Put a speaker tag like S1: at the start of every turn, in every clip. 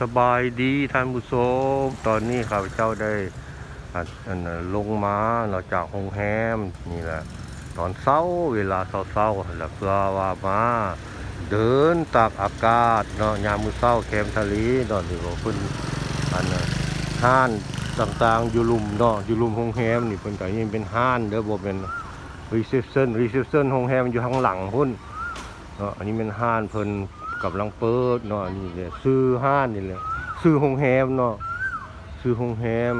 S1: สบายดีท่านผู้ชมตอนนี้ข้าพเจ้าได้อ่านลงมาเนาจากโรงแรมนี่แหละ ตอนเช้าเวลาเช้าๆแล้วเพื่อว่ามาเดินตากอากาศเนาะยามมื้อเช้าแคมทะเลเนาะที่ว่าเพิ่นอันน่ะห้านต่างๆอยู่ลุมเนาะอยู่ลุมโรงแรมนี่เพิ่นก็ยังเป็นห้านเด้อบ่เป็นรีเซพชันรีเซพชันโรงแรมอยู่ข้างหลังพุ่นเนาะอันนี้เป็นห้านเพิ่น กำลังเปิดเนาะอันนี่แหละซื้อห้านนี่แหละซื้อโรงแรมเนาะซื้อโรงแรม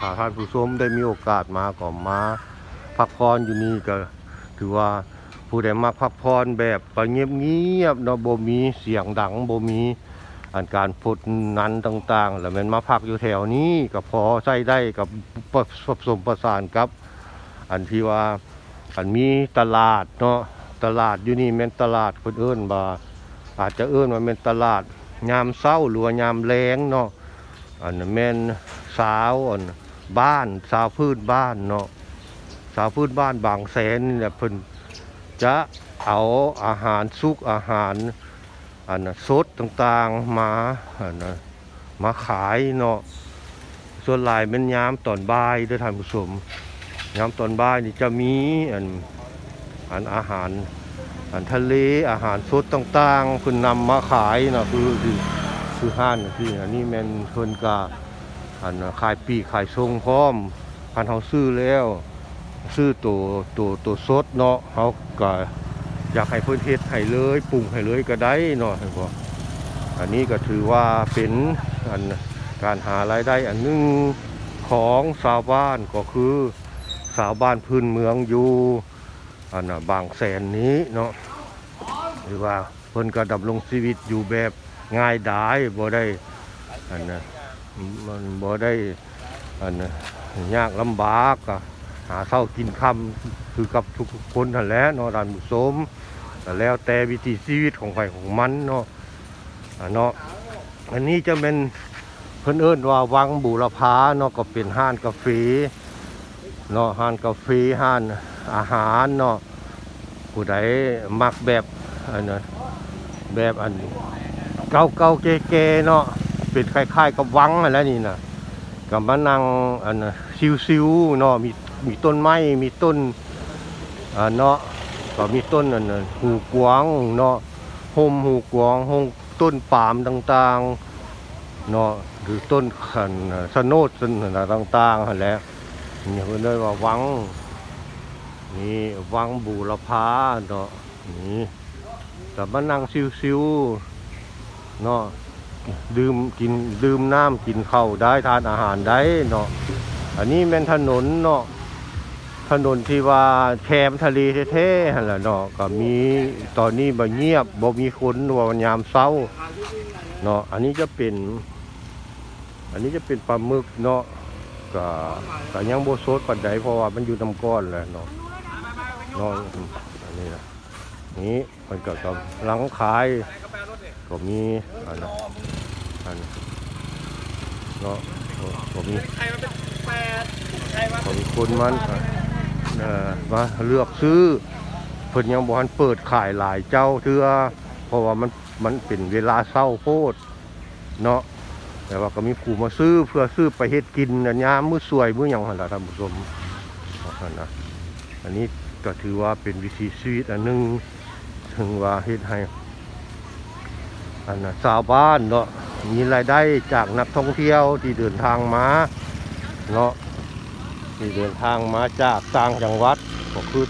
S1: ถ้าท่านผู้ชมได้มีโอกาสมาก็มาพักผ่อนอยู่นี่ก็ ถือว่าผู้ใดมาพักผ่อนแบบไปเงียบๆเนาะบ่มีเสียงดังบ่มีอันการพดนั้นต่างๆ แล้วมันมาพักอยู่แถวนี้ก็พอใช้ได้กับผสมประสานกับ อันที่ว่าอันมีตลาดเนาะตลาดอยู่นี่แม่นตลาดคนเอิ้นว่า อาจจะเอิ้นว่าแม่นตลาดยามเช้าหรือว่ายามแลงเนาะอันนั้นแม่นสาวอันบ้านสาวพื้นบ้านเนาะสาวพื้นบ้านบางแสนเนี่แหละเพิ่นจะเอาอาหารสุกอาหารอันสดต่างๆมาอันนะมาขายเนาะส่วนหลายเป็นยามตอนบ่ายด้วยท่านผู้ชมยามตอนบ่ายนี่จะมีอันอันอาหาร อันทะเลอาหารสดต่างๆเพิ่นนำมาขายเนาะคือคือคือห้านน่ะคืออันนี้แม่นเพิ่นก็อันน่ะขายปีขายทรงพร้อมพันเฮาซื้อแล้ว ซื้อตัวตัวตัวสดเนาะเขาก็อยากให้เพิ่นเฮ็ดให้เลยปรุงให้เลยก็ได้เนาะเห็นบ่อันนี้ก็ถือว่าเป็นอันการหารายได้อันหนึงของชาวบ้านก็คือชาวบ้านพื้นเมืองอยู่อันน่ะบางแสนนี้เนาะ หรือว่าเพิ่นก็ดำรงชีวิตอยู่แบบง่ายดายบ่ได้อันนะมันบ่ได้อันนะยากลำบากอะหาเช้ากินค่ำคือกับทุกคนนั่นแหละเนาะด้านผู้ชมแต่แล้วแต่วิถีชีวิตของใครของมันเนาะอ่าเนาะอันนี้จะเป็นเพิ่นเอิ้นว่าวังบูรพาเนาะก็เป็นห้านกาแฟเนาะห้านกาแฟห้านอาหารเนาะผู้ใดมักแบบ อันนั้นแบบอันเก่าเก่าเก๋ๆเนาะเป็นคล้ายๆกับวังอะไรนี่นะกับมานั่งอันน่ะซิวๆเนาะมีมีต้นไม้มีต้นอ่าเนาะก็มีต้นอันหูกวางเนาะโฮมหูกวางโฮมต้นปาล์มต่างๆเนาะหรือต้นขันน่ะสะโนดต้นน่ะต่างๆหั่นแหละนี่เพิ่นได้ว่าวังนี่วังบูรพาเนาะนี่ ก็มานั่งซิวๆเนาะดื่มกินดื่มน้ำกินข้าวได้ทานอาหารได้เนาะอันนี้เป็นถนนเนาะถนนที่ว่าแคมทะเลแท้ๆแหละเนาะก็มีตอนนี้บ่เงียบบ่มีคนว่าวันยามเช้าเนาะอันนี้จะเป็น อันนี้จะเป็นปลาหมึกเนาะก็ก็ยังบ่สดปานใดเพราะว่ามันอยู่น้ำก้อนแหละเนาะเนาะอันนี้นะ นี่มันก็กำลังขายก็มีอันนั้นอันเนาะก็มี
S2: ใครมันเนแปดใครว่า
S1: ก็มีคนมันอ่อมาเลือกซื้อเพิ่นยังบ่ทันเปิดขายหลายเจ้าเทื่อเพราะว่ามันมันเป็นเวลาเช้าโพดเนาะแต่ว่าก็มีผู้มาซื้อเพื่อซื้อไปเฮ็ดกินอันยามมื้อสวยมื้อหยังหั่นล่ะท่านผู้ชมอันนะอันนี้ก็ถือว่าเป็นวิถีชีวิตอันหนึง ถึงว่าเฮ็ดให้อันน่ะชาวบ้านเนาะมีรายได้จากนักท่องเที่ยวที่เดินทางมาเนาะที่เดินทางมาจากต่างจังหวัดก็คือ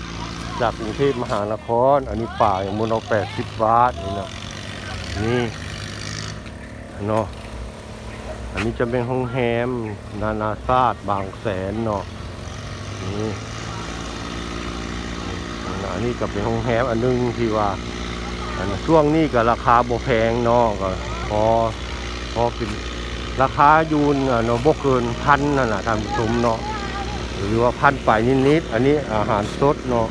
S1: จากกรุงเทพมหานคร อันนี้ป่าอย่างมูลเอาแปดสิบบาทนี่เนาะนี่เนาะอันนี้จะเป็นห้องแฮมนานาชาติบางแสนเนาะนี่ อันนี้ก็เป็นห้องแฮมอันหนึงที่ว่าอันช่วงนี้ก็ราคาบ่แพงเนาะก็พอพอเป็นราคายูนเนาะบ่เกินพันนั่นน่ะท่านผู้ชมเนาะหรือว่าพันไปนิดๆอันนี้อาหารสดเนาะ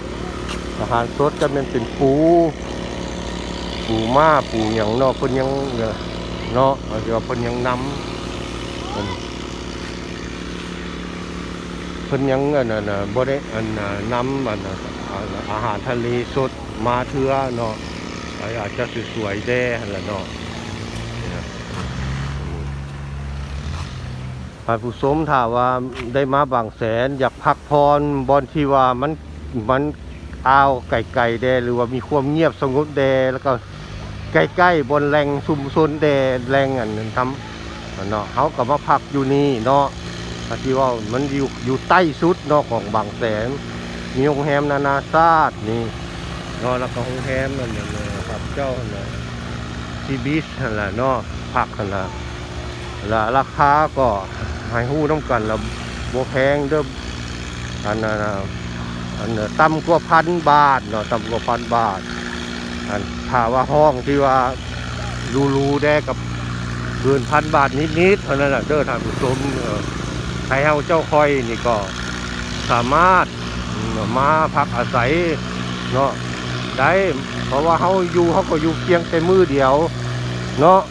S1: อาหารสดจะเป็นเป็นปู ปูม้าปูหยังเนาะเพิ่นยังเนาะเอาสิว่าเพิ่นยังนำเพิ่นเพิ่นยังอันนั้นน่ะบ่ได้อันน่ะนำอันน่ะ อาหารทะเลสดมาเทื่อเนาะอาจจะสวยๆแด่ละเนาะท่านผู้ชมถ้าว่าได้มาบางแสน อยากพักพรบอนที่ว่ามันมันอ้าวไก่ๆแดหรือว่ามีความเงียบสงบแดแล้วก็ใกล้ๆบนแหล่งชุมชนแดแหล่งอันนั้นทำเนาะเขาก็มาพักอยู่นี่เนาะที่ว่ามันอยู่อยู่ใต้สุดเนาะของบางแสน มีโรงแรมนานาชาตินี่นาะแล้วก็โรงแรมนั่นน่ะครับเจ้าน่ะซีบิสนั่นแหละเนาะพักนั่นแหละและราคาก็ให้ฮู้น้ำกันแล้วบ่แพงเด้ออันนั้นอันต่ำกว่าพันบาทเนาะต่ำกว่าพันบาทอันถ้าว่าห้องที่ว่ารูๆได้กับเกินพันบาทนิดๆเท่านั้นแหละเด้อท่านผู้ชมใครเฮาเจ้าคอยนี่ก็สามารถ มาพักอาศัยเนาะได้เพราะว่าเขาอยู่เขาก็อยู่เพียงแต่มือเดียวเนาะ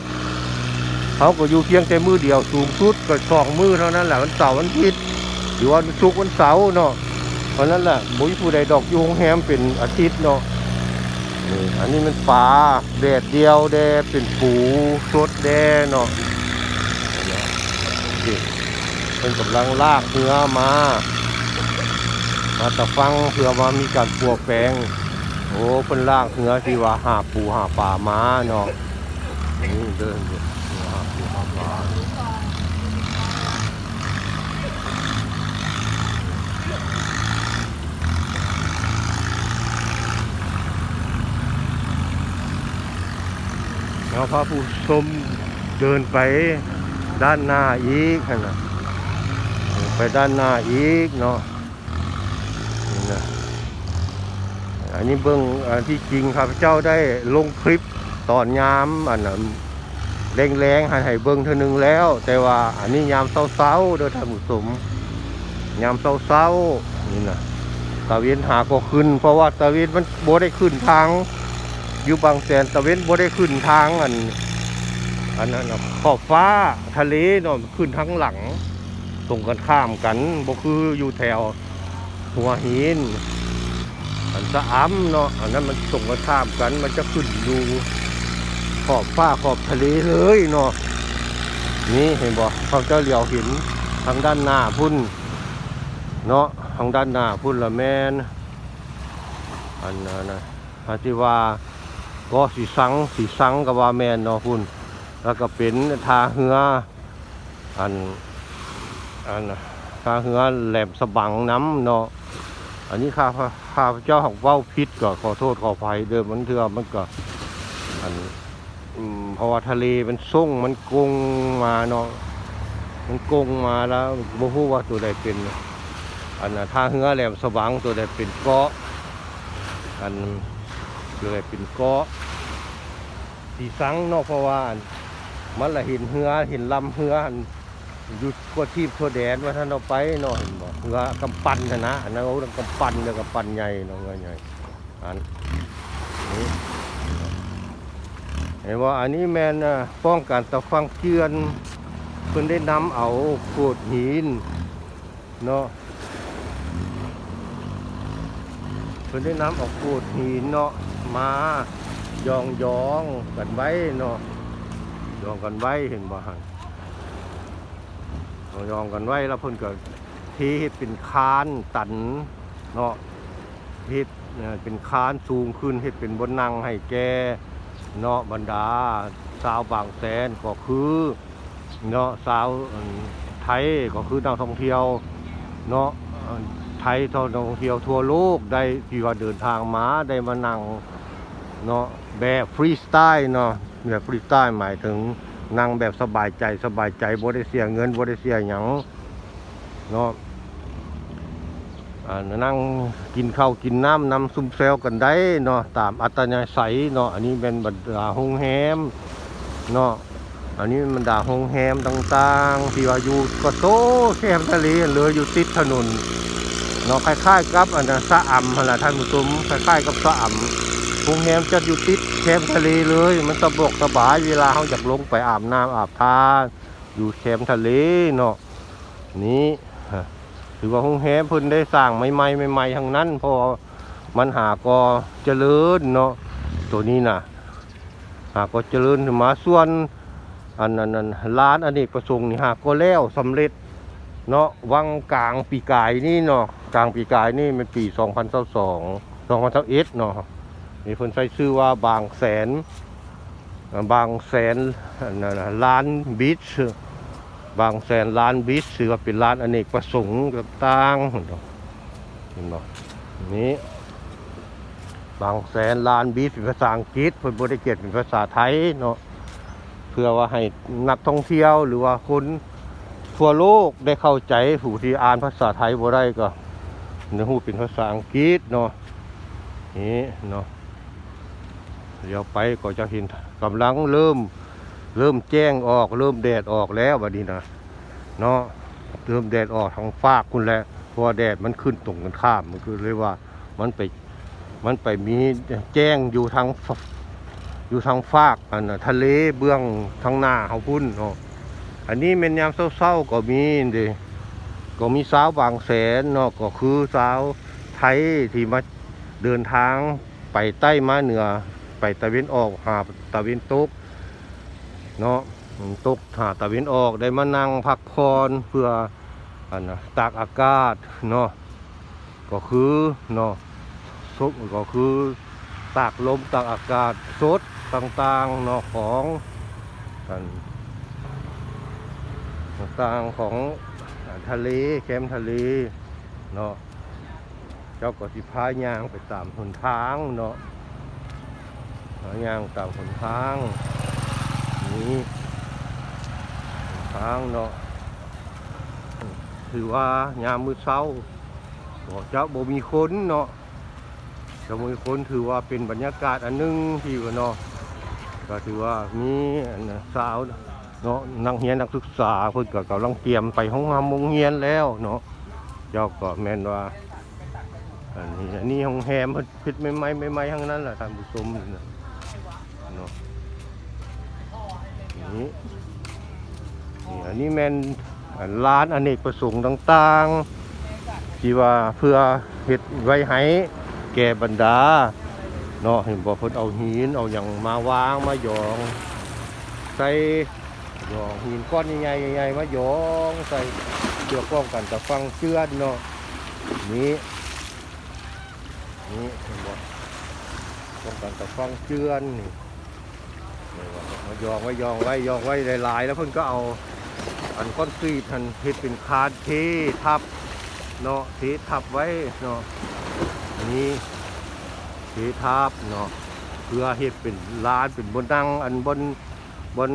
S1: เขาก็อยู่เพียงแต่มือเดียวสูงสุดก็สองมือเท่านั้นแหละวันเสาร์วันอาทิตย์หรือวันศุกร์วันเสาร์เนาะเพราะนั้นแหละบุญผู้ใดดอกยูงแรมเป็นอาทิตย์เนาะนี่อันนี้มันปลาแดดเดียวแดดเป็นปูสดแดดเนาะเป็นกำลังลากเนื้อมา มาตะฟังเพื่อว่ามีการปัวแปลง โอ้เป็นล่างเหือที่ว่าหาปูหาป่าม้าเนาะนี่เดินอยู่หาปูหาปลาแล้วพระผู้ชมเดินไปด้านหน้าอีกนะไปด้านหน้าอีกเนาะ นะอันนี้เบื้องอที่จริงครับเจ้าได้ลงคลิปตอนยามอันนั้นแรงๆให้ให้เบิ้งเท่านึงแล้ว แต่ว่าอันนี้ยามเศร้าๆเด้อท่านผู้ชมยามเศร้าๆนี่นะตะเวนหาก็ขึ้น เพราะว่าตะเวนมันโบได้ขึ้นทาง อยู่บางแสนตะเวนโบได้ขึ้นทางอัน อันนั้นขอบฟ้าทะเลเนาะขึ้นทางหลังตรงกันข้ามกันบ่คืออยู่แถว หัวหินอันสะอ้ำเนาะอันนั้นมันส่งกันข้ามกัน มันจะขึ้นดูขอบฟ้าขอบทะเลเลยเนาะนี่เห็นบ่เขาจ้าเหลียวเห็นทางด้านหน้าพุ่นเนาะทางด้านหน้าพุ่นละแมนอันนั้นนะอาที่ว่าก็สีสังสีสังกับว่าแมนเนาะพุ่นแล้วก็เป็นทาเหืออันอันน่ะข้าเหือแหลมสบังน้ำเนาะ อันนี้ข้าพระข้าพเจ้าของเว้าพิษก็ขอโทษขออภัยเดิมมันเถื่อมันก็อันอืมเพราะว่าทะเลมันส่งมันกงมาเนาะมันกงมาแล้วบ่ฮู้ว่าตัวใดเป็นอันน่ะท่าเหือแหลมสะบังตัวใดเป็นเกาะอันตัวใดเป็นเกาะสีสังเนาะเพราะว่านมันละเห็นเหือเห็นลำเหืออัน อยู่กว่าทีบทั่วแดนว่าท่านเอาไปเนาะเห็นบ่เรือกำปั้นนะนะอันนั้นเอากำปั้นเรือกำปั้นใหญ่เนาะใหญ่อันนี้เห็นว่าอันนี้แมนน่ป้องกันตะฟังเจือนเพิ่นได้นำเอาโขดหินเนาะเพิ่นได้นำเอาโขดหินเนาะมายองยองกันไว้เนาะยองกันไว้เห็นบ่หั่น ยองกันไว้แล้วเพิ่นก็เทเฮ็ดเป็นคานตันเนาะเฮ็ดเอ่อเป็นคานสูงขึ้นเฮ็ดเป็นบนนั่งให้แกเนาะบรรดาสาวบางแสนก็คือเนาะสาวไทยก็คือนักท่องเที่ยวเนาะไทยท่องเที่ยวทั่วโลกได้ที่ว่าเดินทางมาได้มานั่งเนาะแบบฟรีสไตล์เนาะแบบฟรีสไตล์หมายถึง นั่งแบบสบายใจสบายใจบ่ได้เสียเงินบ่ได้เสียหยังเนาะอ่านั่งกินข้าวกินน้ำนำซุ่มแซวกันได้เนาะตามอัตยาศัยเนาะอันนี้เป็นบรรดาโรงแรมเนาะอันนี้บรรดาโรงแรมต่างๆที่ว่าอยู่ก็โตแคมทะเลเลืออยู่ติดถนนเนาะคล้ายๆกับอันนั้นสะอำหั่นล่ะท่านผู้ชมคล้ายๆกับสะอ่ำ โรงแรมจะอยู่ติดแคมป์ทะเลเลย มันสะดวกสบายเวลาเขาอยากลงไปอาบน้ำอาบทาอยู่แคมป์ทะเลเนาะนี่ฮะถือว่าโรงแรมเพิ่นได้สร้างใหม่ๆใหม่ๆทั้งนั้นพราะว่ามันหาก็เจริญเนาะตัวนี้น่ะ หาก็เจริญมาส่วนอันนั้นอันร้านอเนกประสงค์นี่หาก็แล้วสำเร็จเนาะวังกลางปีกายนี่เนาะกลางปีกายนี่มันปี 2022 2021เนาะ นี่เพิ่นใช้ชื่อว่าบางแสน บางแสนล้านบิชบางแสนล้านบิชถือว่าเป็นร้านอเนกประสงค์ต่างๆเห็นบ่นี้บางแสนล้านบิชเป็นภาษาอังกฤษเพิ่นบ่ได้เขียนเป็นภาษาไทยเนาะเพื่อว่าให้นักท่องเที่ยวหรือว่าคนทั่วโลกได้เข้าใจผู้ที่อ่านภาษาไทยบ่ได้ก็ในฮู้เป็นภาษาอังกฤษเนาะนี่เนาะ เดี๋ยวไปก็จะเห็นกำลังเริ่มเริ่มแจ้งออกเริ่มแดดออกแล้วบัดนี้นะเนาะเริ่มแดดออกทางฟากคุณแหละเพราะแดดมันขึ้นตรงกันข้ามมันคือเลยว่ามันไปมันไปมีแจ้งอยู่ทางอยู่ทางฟากอันน่ะทะเลเบื้องทางหน้าเขาพุ่นเนาะอันนี้เป็นยามเศร้าๆก็มีเดก็มีสาวบางแสนเนาะก็คือสาวไทยที่มาเดินทางไปใต้มาเหนือ ไปตะเวนออกหาตะเวนตกเนาะตกหาตะเวนออกได้มานั่งพักผ่อนเพื่ออันนะตากอากาศเนาะก็คือเนาะซบก็คือตากลมตากอากาศสดต่างๆเนาะของอันต่างๆของทะเลแคมทะเลเนาะเจ้าก็สิพายางไปตามหนทางเนาะ หางยางตามหนทางนี่หนทางเนาะถือว่ายามมือเช้าบอกเจ้าบ่มีคนเนาะจะบ่มีคนถือว่าเป็นบรรยากาศอันหนึงที่ว่าเนาะก็ถือว่ามีอันน่ะสาวเนาะนักเรียนนักศึกษาเพิ่นก็กำลังเตรียมไปห้องน้ำโรงเรียนแล้วเนาะเจ้าก็แม่นว่าอันนี้อันนี้ห้องแฮมเพิ่นพิดใหม่ๆใหม่ทั้งนั้นแหละท่านผู้ชมนะ เนาะนี่นี่อันนี้แมนอันร้านอเนกประสงค์ต่างๆ ที่ว่าเพื่อเฮ็ดไว้ให้แก่บรรดาเนาะเห็นบอกเพิ่นเอาหินเอาอย่างมาวางมาหยอง ใส่หยองหินก้อนใหญ่ๆใหญ่ๆมาหยองใส่เพื่อป้องกันจากฟังเชือนเนาะนี่นี่เห็นบอกป้องกันกับฟังเจือนนี่นี่ว่ามา ยองไว้ยองไว้ยองไว้หลายๆ แล้วเพิ่นก็เอาอันก้อนกรีดอันเฮ็ดเป็นคานเททับเนาะเททับไว้เนาะนี่เททับเนาะเพื่อเฮ็ดเป็นลานเป็นบนนั่งอันบนบน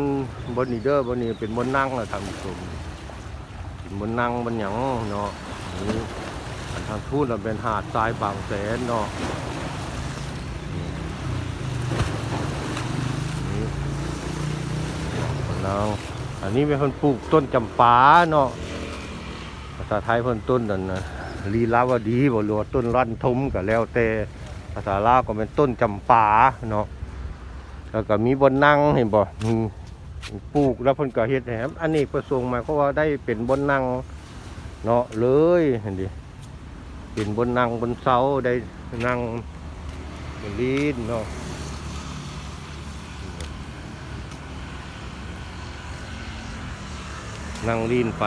S1: บนนี่เด้อบนนี่เป็นบนนั่งล่ะท่านผู้ชมเป็นบนนั่งบนหยังเนาะนี่อันทางทูนเราเป็นหาดทรายบางแสนเนาะ มะนาอันนี้เป็นคนปลูกต้นจำปาเนาะภาษาไทยเพิ่นต้นนั่นนะลีลาวดีบ่หรือว่าต้นรันทมก็แล้วแต่ภาษาลาวก็เป็นต้นจำปาเนาะแล้วก็มีบนนั่งเห็นบ่ปลูกแล้วเพิ่นก็เฮ็ดให้อันนี้ประสงค์มายความว่าได้เป็นบนนั่งเนาะเลยเห็นดิเป็นบนนั่งบนเสาได้นั่งลีนเนาะ นั่งลีนไป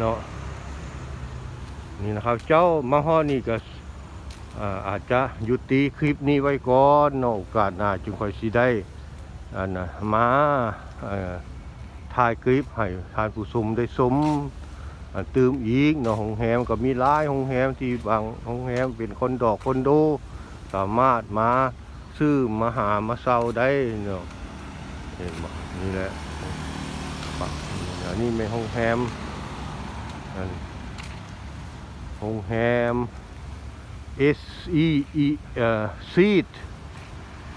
S1: เนาะนี่นะครับเจ้ามาฮอนี่ก็อาจจะยุติคลิปนี้ไว้ก่อนเนาะโอกาสหน้าจึงค่อยสิได้อันนะมาถ่ายคลิปให้ทานผู้ชมได้ชมอันตื่มอีกเนาะโรงแรมก็มีหลายโรงแรมที่บางโรงแรมเป็นคนดอกคนโด สามารถมาซื้อมาหามาเซาได้เนาะเห็นบ่นี่แหละ ปักอันนี้เป็นห้องแฮมห้องแฮม S E E เอ่อซีด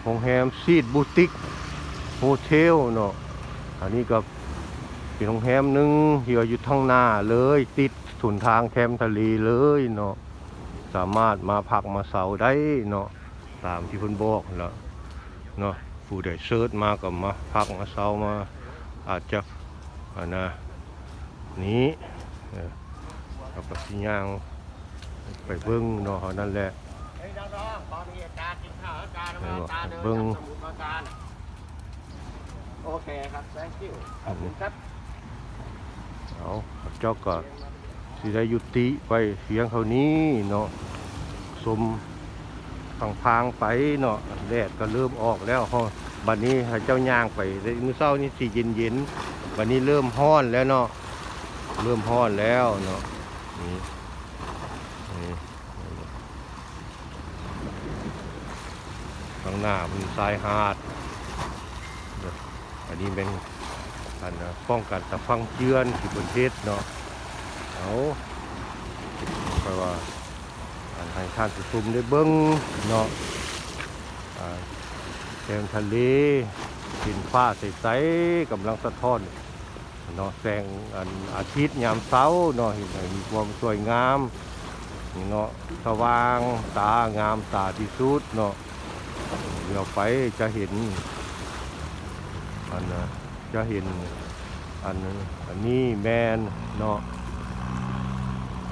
S1: ห้องแฮมซีดบูติกโฮเทลเนาะอันนี้ก็เป็นโรงแรมหนึ่งที่ว่าอยู่ทางหน้าเลย ติดศูนทางแคมป์ทะเลเลยเนาะสามารถมาพักมาเสาได้เนาะตามที่เพิ่นบอกแล้วเนาะผู้ใดเซิร์ชมาก็มาพักมาเสามาอาจจะ อันนะนี้เออเอาไปสิย่างไปเบิ้งเนาะนั่นแหละ
S2: เฮ้ยน้องๆตอนนี้อาจารย์กินข้าวอาจารย์
S1: เออ
S2: อาจารย์เดิน
S1: เบิ่ง
S2: จับสมุดอาจารย์โอเคครับ thank you ขอบคุณครับ
S1: เอาเจ้าก็สิได้ยุติไปเสียงเท่านี้เนาะสมพังพางๆไปเนาะแดดก็เริ่มออกแล้วฮอบัดนี้ให้เจ้าย่างไปมื้อเช้านี่สิเย็นๆบั ดนี้เริ่มร้อนแล้วเนาะเริ่มร้อนแล้วเนาะนี่นี่ข้างหน้ามันทรายหาดอันนี้เป็นอันนะป้องกันตะฟังเจือนที่บนเทศเนาะเอาเพราะว่าอันให้ท่านผู้ชมได้เบิ้งเนาะแสงทะเลดินฟ้าใสๆกำลังสะท้อน เนาะแสงอันอาทิตย์ยามเช้าเนาะเห็นไหมมีความสวยงามเนาะสว่างตางามตาที่สุดเนาะเดี๋ยวไปจะเห็นอันนะจะเห็นอันอันนี้แมนเนาะ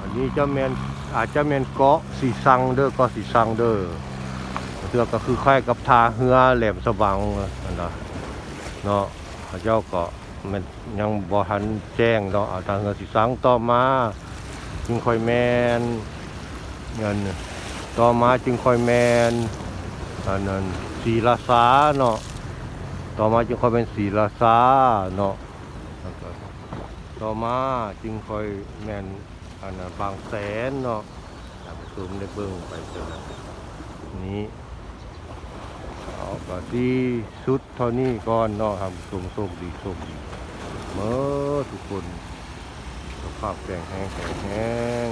S1: อันนี้จะแมนอาจจะแมนเกาะสีสังเด้อเกาะสีสังเด้อเทือก็คือคล้ายกับทาเฮือแหลมสว่างนั่นนะเนาะพระเจ้าเก็ มันยังบ่ทันแจ้งเนาะเอาทางเฮือสีสังต่อมา จึงค่อยแมนเงินต่อมาจึงค่อยแมนอันนั้นสีลาสาเนาะต่อมาจึงค่อยเป็นสีลาสาเนาะต่อมาจึงค่อยแมนอันนั้นบางแสนเนาะท่านผู้มได้เบิ่งไปเจอนี้เอาก็ดีสุดเท่านี้ก่อนเนาะครับชมโชคดีโชคดี เมื่อทุกคนสภาพแข็งแรงแข็งแรง